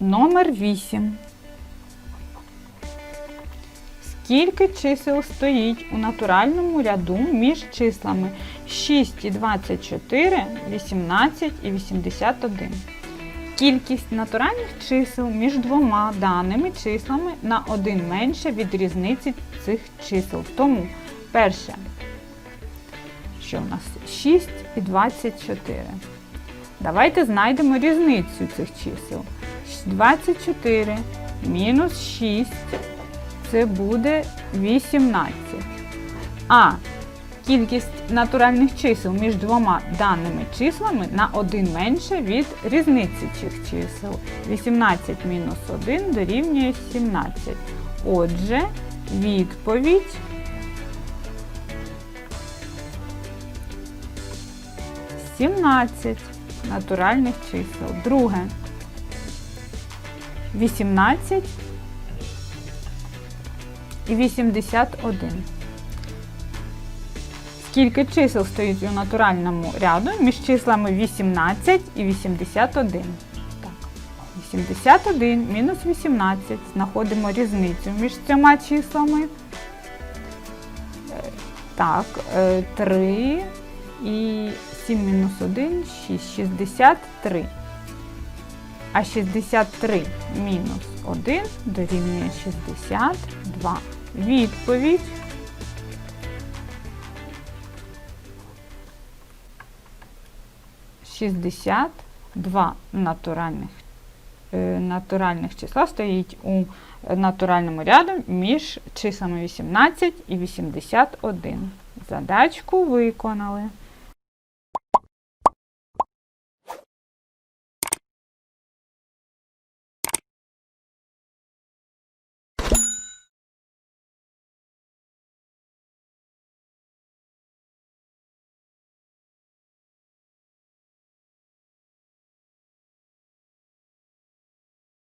Номер 8. Скільки чисел стоїть у натуральному ряду між числами 6 і 24, 18 і 81? Кількість натуральних чисел між двома даними числами на один менше від різниці цих чисел. Тому перше, що у нас 6 і 24. Давайте знайдемо різницю цих чисел. 24 мінус 6 це буде 18. А кількість натуральних чисел між двома даними числами на 1 менше від різниці цих чисел. 18 мінус 1 дорівнює 17. Отже, відповідь – 17 натуральних чисел. Друге. 18 і 81. Скільки чисел стоїть у натуральному ряду між числами 18 і 81? Так. 81 мінус 18. Знаходимо різницю між цими числами. Е, Так, 3 і 7 мінус 1, 6, 63. А 63 мінус 1 дорівнює 62. Відповідь. Шістдесят два натуральних, е, натуральних числа стоїть у натуральному ряду між числами 18 і 81. Задачку виконали.